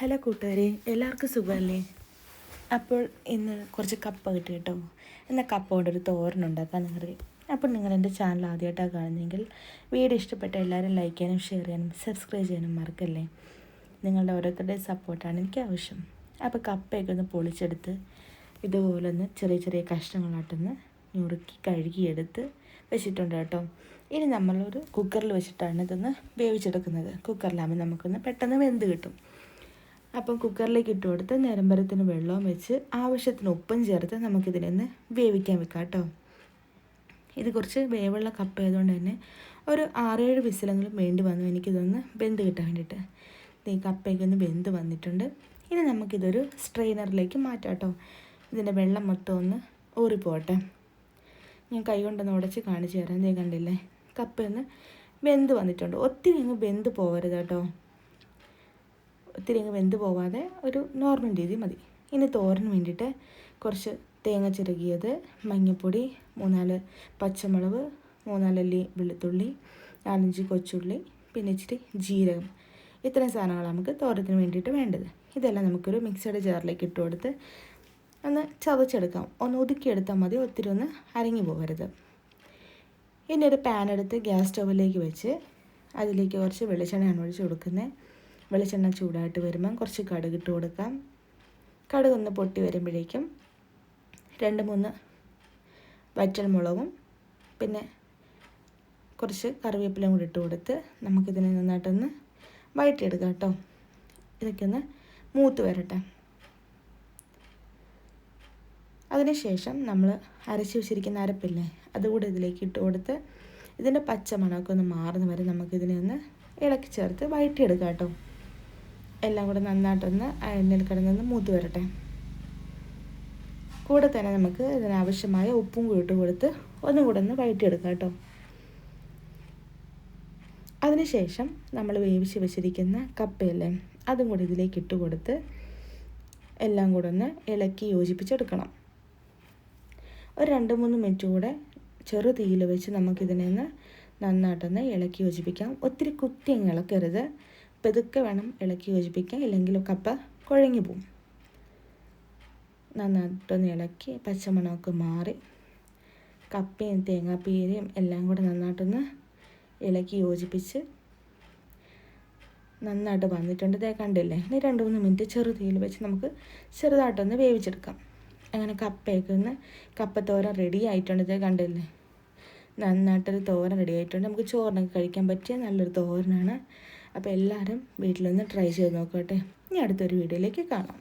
Hello കൂട്ടുകാരെ എല്ലാവർക്കും സുഖമല്ലേ? അപ്പോൾ ഇന്ന് കുറച്ച് കപ്പ കിട്ടി കേട്ടോ. എന്നാൽ കപ്പ കൊണ്ടൊരു തോരൻ ഉണ്ടാക്കാൻ നിങ്ങൾ അപ്പോൾ നിങ്ങൾ എന്റെ ചാനൽ ആദ്യമായിട്ടാണ് കാണുന്നതെങ്കിൽ വീഡിയോ ഇഷ്ടപ്പെട്ട എല്ലാവരും ലൈക്ക് ചെയ്യാനും ഷെയർ ചെയ്യാനും സബ്സ്ക്രൈബ് ചെയ്യാനും മറക്കല്ലേ? നിങ്ങളുടെ ഓരോരുത്തരുടെ സപ്പോർട്ടാണ് എനിക്ക് ആവശ്യം. അപ്പോൾ കപ്പയൊക്കെ ഒന്ന് പൊളിച്ചെടുത്ത് ഇതുപോലെ ഒന്ന് ചെറിയ ചെറിയ കഷ്ണങ്ങളായിട്ടൊന്ന് ഞുറുക്കി കഴുകിയെടുത്ത് വെച്ചിട്ടുണ്ട് കേട്ടോ. ഇനി നമ്മളൊരു കുക്കറിൽ വെച്ചിട്ടാണ് ഇതൊന്ന് വേവിച്ചെടുക്കുന്നത്. കുക്കറിലാകുമ്പോൾ നമുക്കൊന്ന് പെട്ടെന്ന് വെന്ത് കിട്ടും. അപ്പം കുക്കറിലേക്ക് ഇട്ട് കൊടുത്ത് നിരമ്പരത്തിന് വെള്ളവും വെച്ച് ആവശ്യത്തിന് ഉപ്പും ചേർത്ത് നമുക്കിതിനൊന്ന് വേവിക്കാൻ വെക്കാം കേട്ടോ. ഇത് കുറച്ച് വേവുള്ള കപ്പ് ആയതുകൊണ്ട് തന്നെ ഒരു ആറേഴ് വിസിലെങ്കിലും വേണ്ടി വന്നു. എനിക്കിതൊന്ന് വെന്ത് കിട്ടാൻ വേണ്ടിയിട്ട്. ഈ കപ്പയൊക്കെ ഒന്ന് വെന്ത് വന്നിട്ടുണ്ട്. ഇനി നമുക്കിതൊരു സ്ട്രെയിനറിലേക്ക് മാറ്റാം കേട്ടോ. ഇതിന്റെ വെള്ളം മൊത്തം ഒന്ന് ഊറിപ്പോട്ടെ ഞാൻ കൈ കൊണ്ടൊന്ന് ഉടച്ച് കാണിച്ചു തരാം. എന്തേ കണ്ടില്ലേ? കപ്പയൊന്ന് വെന്ത് വന്നിട്ടുണ്ട്. ഒത്തിരി അങ്ങ് വെന്ത് പോകരുത് കേട്ടോ. ഒത്തിരി അങ്ങ് വെന്ത് പോവാതെ ഒരു നോർമൽ രീതി മതി. ഇനി തോരന് വേണ്ടിയിട്ട് കുറച്ച് തേങ്ങ ചിരകിയത് മഞ്ഞൾപ്പൊടി മൂന്നാൽ പച്ചമുളക് മൂന്നാലല്ലി വെളുത്തുള്ളി നാലഞ്ച് കൊച്ചുള്ളി പിന്നെ ഇച്ചിരി ജീരകം. ഇത്രയും സാധനങ്ങളാണ് നമുക്ക് തോരത്തിന് വേണ്ടിയിട്ട് വേണ്ടത്. ഇതെല്ലാം നമുക്കൊരു മിക്സഡ് ജാറിലേക്ക് ഇട്ട് കൊടുത്ത് ഒന്ന് ചതച്ചെടുക്കാം. ഒന്ന് ഒതുക്കിയെടുത്താൽ മതി ഒത്തിരി ഒന്ന് അരങ്ങി പോകരുത്. ഇനി ഒരു പാൻ എടുത്ത് ഗ്യാസ് സ്റ്റൗവിലേക്ക് വെച്ച് അതിലേക്ക് കുറച്ച് വെളിച്ചെണ്ണയാണ് ഒഴിച്ച് കൊടുക്കുന്നത്. വെളിച്ചെണ്ണ ചൂടായിട്ട് വരുമ്പം കുറച്ച് കടുക് ഇട്ട് കൊടുക്കാം. കടുക് ഒന്ന് പൊട്ടി വരുമ്പോഴേക്കും രണ്ട് മൂന്ന് വറ്റൽ മുളകും പിന്നെ കുറച്ച് കറിവേപ്പിലയും കൂടി ഇട്ട് കൊടുത്ത് നമുക്കിതിനെ നന്നായിട്ടൊന്ന് വഴറ്റിയെടുക്കാം കേട്ടോ. ഇതൊക്കെ ഒന്ന് മൂത്ത് വരട്ടെ. അതിനുശേഷം നമ്മൾ അരച്ച് വെച്ചിരിക്കുന്ന അരപ്പില്ലേ അതുകൂടെ ഇതിലേക്ക് ഇട്ട് കൊടുത്ത് ഇതിന്റെ പച്ച മണമൊക്കെ ഒന്ന് മാറുന്ന വരെ നമുക്കിതിനെ ഒന്ന് ഇളക്കി ചേർത്ത് വഴറ്റിയെടുക്കാം കേട്ടോ. എല്ലാം കൂടെ നന്നായിട്ടൊന്ന് എണ്ണയിൽ കിടന്നൊന്ന് മൂത്ത് വരട്ടെ. കൂടെ തന്നെ നമുക്ക് ഇതിനാവശ്യമായ ഉപ്പും കൂടി ഇട്ട് കൊടുത്ത് ഒന്നും കൂടെ ഒന്ന് വഴറ്റിയെടുക്കാം കേട്ടോ. അതിനുശേഷം നമ്മൾ വേവിച്ച് വെച്ചിരിക്കുന്ന കപ്പയല്ലേ അതും കൂടി ഇതിലേക്ക് ഇട്ട് കൊടുത്ത് എല്ലാം കൂടെ ഒന്ന് ഇളക്കി യോജിപ്പിച്ചെടുക്കണം. ഒരു രണ്ട് മൂന്ന് മിനിറ്റ് കൂടെ ചെറു തീയിൽ വെച്ച് നമുക്കിതിനെ ഒന്ന് നന്നായിട്ടൊന്ന് ഇളക്കി യോജിപ്പിക്കാം. ഒത്തിരി കുത്തി ഇളക്കരുത്. പെതുക്കെ വേണം ഇളക്കി യോജിപ്പിക്കാൻ. ഇല്ലെങ്കിൽ കപ്പ കുഴങ്ങി പോവും നന്നായിട്ടൊന്ന് ഇളക്കി പച്ചമണമൊക്കെ മാറി കപ്പയും തേങ്ങാപ്പീരയും എല്ലാം കൂടെ നന്നായിട്ടൊന്ന് ഇളക്കി യോജിപ്പിച്ച് നന്നായിട്ട് വന്നിട്ടുണ്ട്. ഇതേ കണ്ടില്ലേ? ഇനി രണ്ട് മൂന്ന് മിനിറ്റ് ചെറുതീയിൽ വെച്ച് നമുക്ക് ചെറുതായിട്ടൊന്ന് വേവിച്ചെടുക്കാം. അങ്ങനെ കപ്പയൊക്കെ ഒന്ന് കപ്പത്തോരൻ റെഡി ആയിട്ടുണ്ട്. ഇതേ കണ്ടില്ലേ? നന്നായിട്ടൊരു തോരൻ റെഡി ആയിട്ടുണ്ട്. നമുക്ക് ചോറിനൊക്കെ കഴിക്കാൻ പറ്റിയ നല്ലൊരു തോരനാണ്. അപ്പോൾ എല്ലാവരും വീട്ടിലൊന്ന് ട്രൈ ചെയ്ത് നോക്കട്ടെ ഇനി അടുത്തൊരു വീഡിയോയിലേക്ക് കാണാം.